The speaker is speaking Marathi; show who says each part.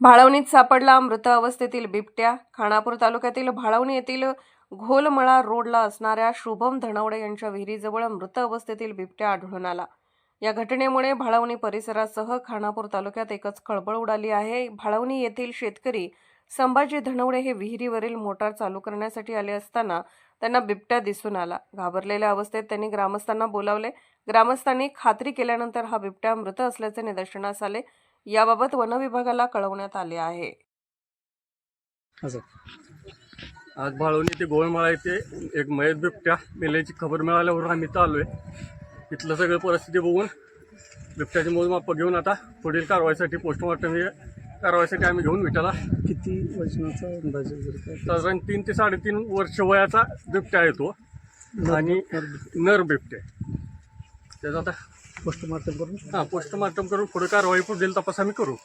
Speaker 1: भाळवणीत सापडला मृत अवस्थेतील बिबट्या. खानापूर तालुक्यातील भाळवणी येथील घोलमळा रोडला असणाऱ्या शुभम धनवडे यांच्या विहिरीजवळ मृत अवस्थेतील बिबट्या आढळून आला. या घटनेमुळे भाळवणी परिसरासह खानापूर तालुक्यात एकच खळबळ उडाली आहे. भाळवणी येथील शेतकरी संभाजी धनवडे हे विहिरीवरील मोटार चालू करण्यासाठी आले असताना त्यांना बिबट्या दिसून आला. घाबरलेल्या अवस्थेत त्यांनी ग्रामस्थांना बोलावले. ग्रामस्थांनी खात्री केल्यानंतर हा बिबट्या मृत असल्याचे निदर्शनास आले. याबाबत वनविभागाला कळवण्यात आले आहे.
Speaker 2: असं.
Speaker 3: आज भाळवणी ते गोळमाळा येथे एक मयत बिबट्या मेल्याची खबर मिळाल्यावर आम्ही इथं आलो आहे इथलं सगळं परिस्थिती बघून बिबट्याची मोजमापं घेऊन आता पुढील कारवाईसाठी पोस्टमॉर्टम हे कारवाईसाठी आम्ही घेऊन विटाला
Speaker 2: किती वजनाचा अंदाज
Speaker 3: साधारण तीन ते साडेतीन वर्ष वयाचा बिबट्या आहे तो. आणि नर बिबटे त्याचा आता
Speaker 2: पोस्टमार्टम करून?
Speaker 3: हां पोस्टमॉर्टम करून पुढे कारवाई पुढील तपास आम्ही करू.